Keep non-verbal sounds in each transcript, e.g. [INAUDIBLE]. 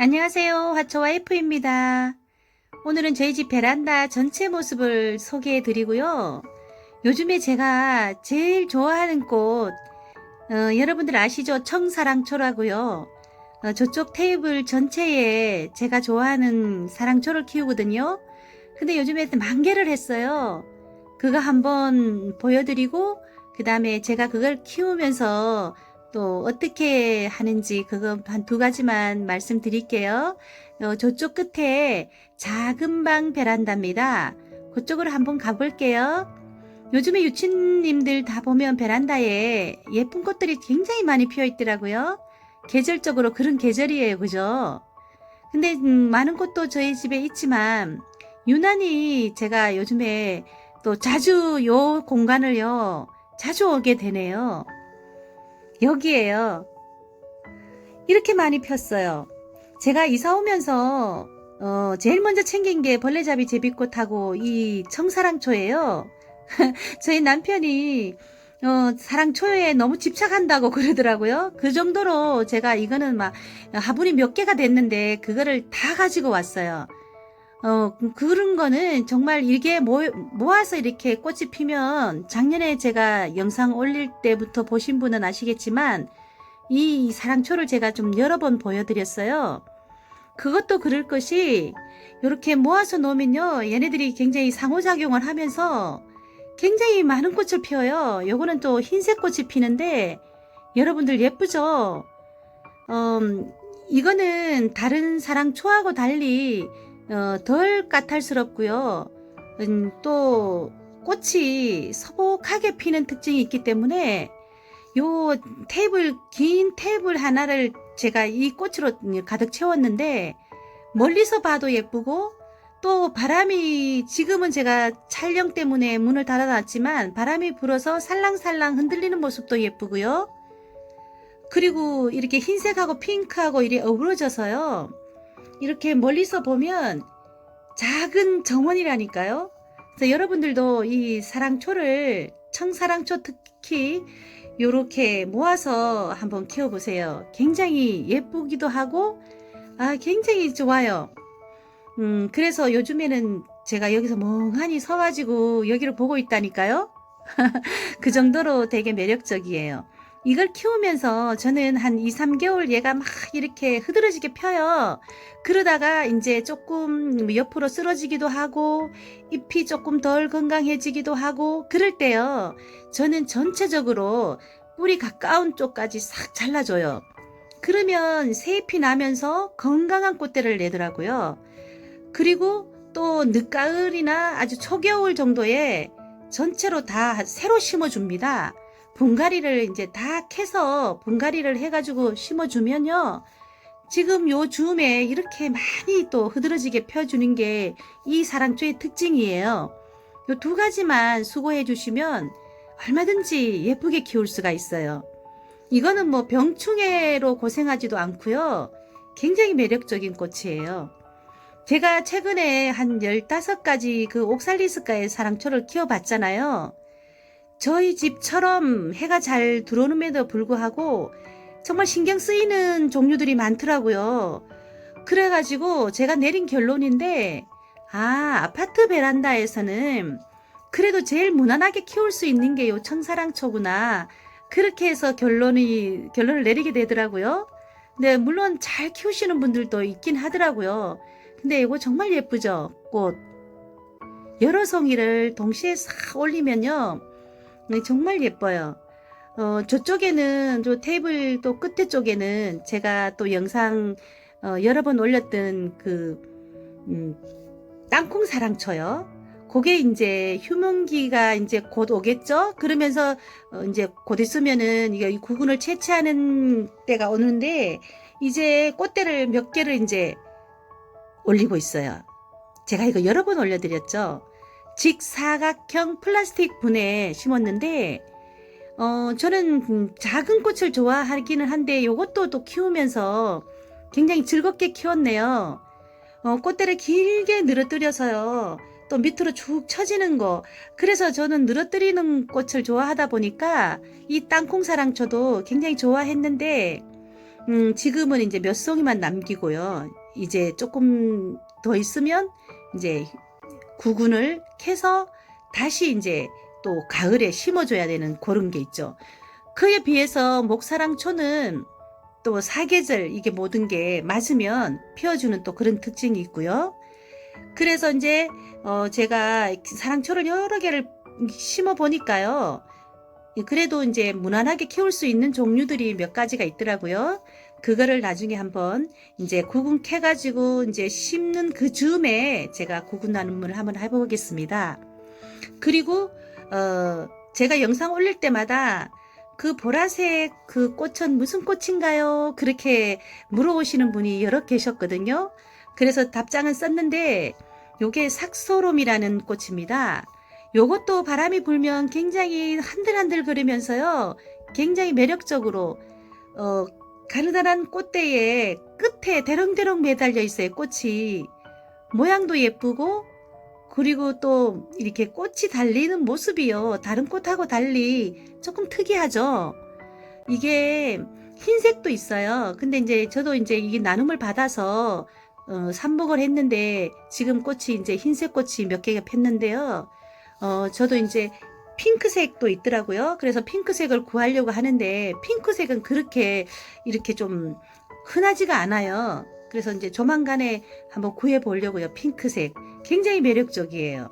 안녕하세요. 화초와 F입니다. 오늘은 저희 집 베란다 전체 모습을 소개해 드리고요. 요즘에 제가 제일 좋아하는 꽃, 어, 여러분들 아시죠? 청사랑초라고요. 어, 저쪽 테이블 전체에 제가 좋아하는 사랑초를 키우거든요. 근데 요즘에 만개를 했어요. 그거 한번 보여드리고, 그 다음에 제가 그걸 키우면서 또 어떻게 하는지 그거 한 두 가지만 말씀드릴게요. 어, 저쪽 끝에 작은 방 베란다입니다. 그쪽으로 한번 가볼게요. 요즘에 유치님들 다 보면 베란다에 예쁜 꽃들이 굉장히 많이 피어 있더라고요. 계절적으로 그런 계절이에요. 그죠? 근데 음, 많은 꽃도 저희 집에 있지만 유난히 제가 요즘에 또 자주 요 공간을요. 자주 오게 되네요. 여기에요. 이렇게 많이 폈어요. 제가 이사 오면서 어, 제일 먼저 챙긴 게 벌레잡이 제비꽃하고 이 청사랑초예요. [LAUGHS] 저희 남편이 어, 사랑초에 너무 집착한다고 그러더라고요. 그 정도로 제가 이거는 막 화분이 몇 개가 됐는데 그거를 다 가지고 왔어요. 어, 그런 거는 정말 이게 모, 모아서 이렇게 꽃이 피면 작년에 제가 영상 올릴 때부터 보신 분은 아시겠지만 이 사랑초를 제가 좀 여러 번 보여드렸어요. 그것도 그럴 것이 이렇게 모아서 놓으면요. 얘네들이 굉장히 상호작용을 하면서 굉장히 많은 꽃을 피워요. 요거는 또 흰색 꽃이 피는데 여러분들 예쁘죠? 음, 이거는 다른 사랑초하고 달리 어, 덜 까탈스럽고요. 음, 또 꽃이 서복하게 피는 특징이 있기 때문에 요 테이블 긴 테이블 하나를 제가 이 꽃으로 가득 채웠는데 멀리서 봐도 예쁘고 또 바람이 지금은 제가 촬영 때문에 문을 닫아놨지만 바람이 불어서 살랑살랑 흔들리는 모습도 예쁘고요. 그리고 이렇게 흰색하고 핑크하고 이렇게 어우러져서요. 이렇게 멀리서 보면 작은 정원이라니까요. 그래서 여러분들도 이 사랑초를 청사랑초 특히 이렇게 모아서 한번 키워보세요. 굉장히 예쁘기도 하고 아 굉장히 좋아요. 음 그래서 요즘에는 제가 여기서 멍하니 서가지고 여기를 보고 있다니까요. [LAUGHS] 그 정도로 되게 매력적이에요. 이걸 키우면서 저는 한 2, 3개월 얘가 막 이렇게 흐드러지게 펴요. 그러다가 이제 조금 옆으로 쓰러지기도 하고 잎이 조금 덜 건강해지기도 하고 그럴 때요. 저는 전체적으로 뿌리 가까운 쪽까지 싹 잘라줘요. 그러면 새 잎이 나면서 건강한 꽃대를 내더라고요. 그리고 또 늦가을이나 아주 초겨울 정도에 전체로 다 새로 심어줍니다. 분갈이를 이제 다 캐서 분갈이를 해가지고 심어주면요. 지금 요 줌에 이렇게 많이 또 흐드러지게 펴주는 게 이 사랑초의 특징이에요. 요 두 가지만 수고해 주시면 얼마든지 예쁘게 키울 수가 있어요. 이거는 뭐 병충해로 고생하지도 않고요. 굉장히 매력적인 꽃이에요. 제가 최근에 한 15가지 그 옥살리스가의 사랑초를 키워봤잖아요. 저희 집처럼 해가 잘 들어오는에도 불구하고 정말 신경 쓰이는 종류들이 많더라고요. 그래가지고 제가 내린 결론인데, 아, 아파트 베란다에서는 그래도 제일 무난하게 키울 수 있는 게 요 청사랑초구나. 그렇게 해서 결론이, 결론을 내리게 되더라고요. 근데 물론 잘 키우시는 분들도 있긴 하더라고요. 근데 이거 정말 예쁘죠? 꽃. 여러 송이를 동시에 싹 올리면요. 네, 정말 예뻐요. 어, 저쪽에는, 저 테이블 또 끝에 쪽에는 제가 또 영상, 어, 여러 번 올렸던 그, 음, 땅콩 사랑초요. 그게 이제 휴문기가 이제 곧 오겠죠? 그러면서, 어, 이제 곧 있으면은 이게 구근을 채취하는 때가 오는데, 이제 꽃대를 몇 개를 이제 올리고 있어요. 제가 이거 여러 번 올려드렸죠? 직사각형 플라스틱 분에 심었는데 어 저는 작은 꽃을 좋아하기는 한데 이것도 또 키우면서 굉장히 즐겁게 키웠네요. 어, 꽃대를 길게 늘어뜨려서요. 또 밑으로 쭉 처지는 거. 그래서 저는 늘어뜨리는 꽃을 좋아하다 보니까 이 땅콩사랑초도 굉장히 좋아했는데 음, 지금은 이제 몇 송이만 남기고요. 이제 조금 더 있으면 이제 구근을 캐서 다시 이제 또 가을에 심어줘야 되는 그런 게 있죠. 그에 비해서 목사랑초는 또 사계절 이게 모든 게 맞으면 피워주는 또 그런 특징이 있고요. 그래서 이제 어 제가 사랑초를 여러 개를 심어 보니까요. 그래도 이제 무난하게 키울 수 있는 종류들이 몇 가지가 있더라고요. 그거를 나중에 한번 이제 구근 캐가지고 이제 심는 그 즈음에 제가 구근 나눔을 한번 해보겠습니다. 그리고 어 제가 영상 올릴 때마다 그 보라색 그 꽃은 무슨 꽃인가요? 그렇게 물어오시는 분이 여러 계셨거든요. 그래서 답장은 썼는데 요게 삭소롬이라는 꽃입니다. 요것도 바람이 불면 굉장히 한들한들 거리면서요. 굉장히 매력적으로 어 가느다란 꽃대에 끝에 대롱대롱 매달려 있어요. 꽃이 모양도 예쁘고 그리고 또 이렇게 꽃이 달리는 모습이요. 다른 꽃하고 달리 조금 특이하죠. 이게 흰색도 있어요. 근데 이제 저도 이제 이게 나눔을 받아서 어, 삽목을 했는데 지금 꽃이 이제 흰색 꽃이 몇 개가 폈는데요. 어, 저도 이제 핑크색도 있더라고요. 그래서 핑크색을 구하려고 하는데 핑크색은 그렇게 이렇게 좀 흔하지가 않아요. 그래서 이제 조만간에 한번 구해 보려고요. 핑크색. 굉장히 매력적이에요.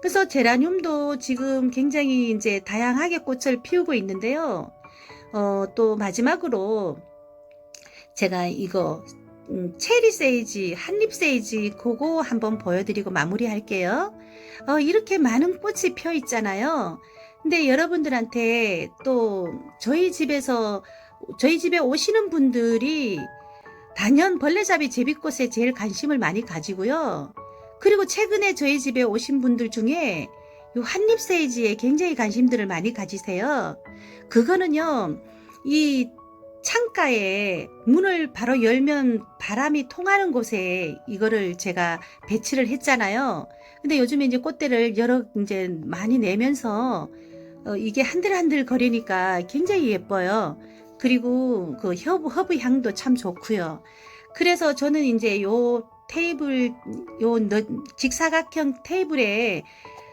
그래서 제라늄도 지금 굉장히 이제 다양하게 꽃을 피우고 있는데요. 어, 또 마지막으로 제가 이거 음, 체리 세이지, 한립 세이지 그거 한번 보여드리고 마무리할게요. 어, 이렇게 많은 꽃이 펴 있잖아요. 근데 여러분들한테 또 저희 집에서 저희 집에 오시는 분들이 단연 벌레잡이 제비꽃에 제일 관심을 많이 가지고요. 그리고 최근에 저희 집에 오신 분들 중에 요 한립 세이지에 굉장히 관심들을 많이 가지세요. 그거는요, 이 창가에 문을 바로 열면 바람이 통하는 곳에 이거를 제가 배치를 했잖아요. 근데 요즘에 이제 꽃대를 여러 이제 많이 내면서 어, 이게 한들한들 거리니까 굉장히 예뻐요. 그리고 그 허브, 허브 향도 참 좋고요. 그래서 저는 이제 요 테이블, 요 너- 직사각형 테이블에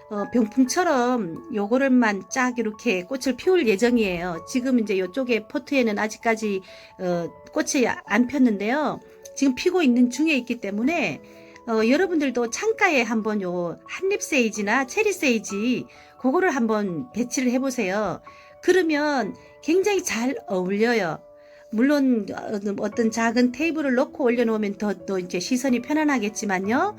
어, 병풍처럼 요거를만 쫙 이렇게 꽃을 피울 예정이에요. 지금 이제 요쪽에 포트에는 아직까지 어, 꽃이 안 폈는데요. 지금 피고 있는 중에 있기 때문에 어, 여러분들도 창가에 한번 요 한립 세이지나 체리 세이지 그거를 한번 배치를 해보세요. 그러면 굉장히 잘 어울려요. 물론 어, 어떤 작은 테이블을 놓고 올려놓으면 더, 더 이제 시선이 편안하겠지만요.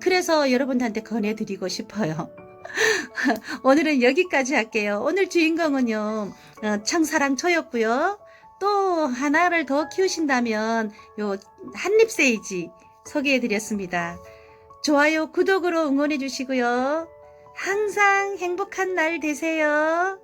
그래서 여러분들한테 권해드리고 싶어요. [LAUGHS] 오늘은 여기까지 할게요. 오늘 주인공은요, 어, 청사랑 초였고요. 또 하나를 더 키우신다면 요 한립 세이지 소개해 드렸습니다. 좋아요, 구독으로 응원해 주시고요. 항상 행복한 날 되세요.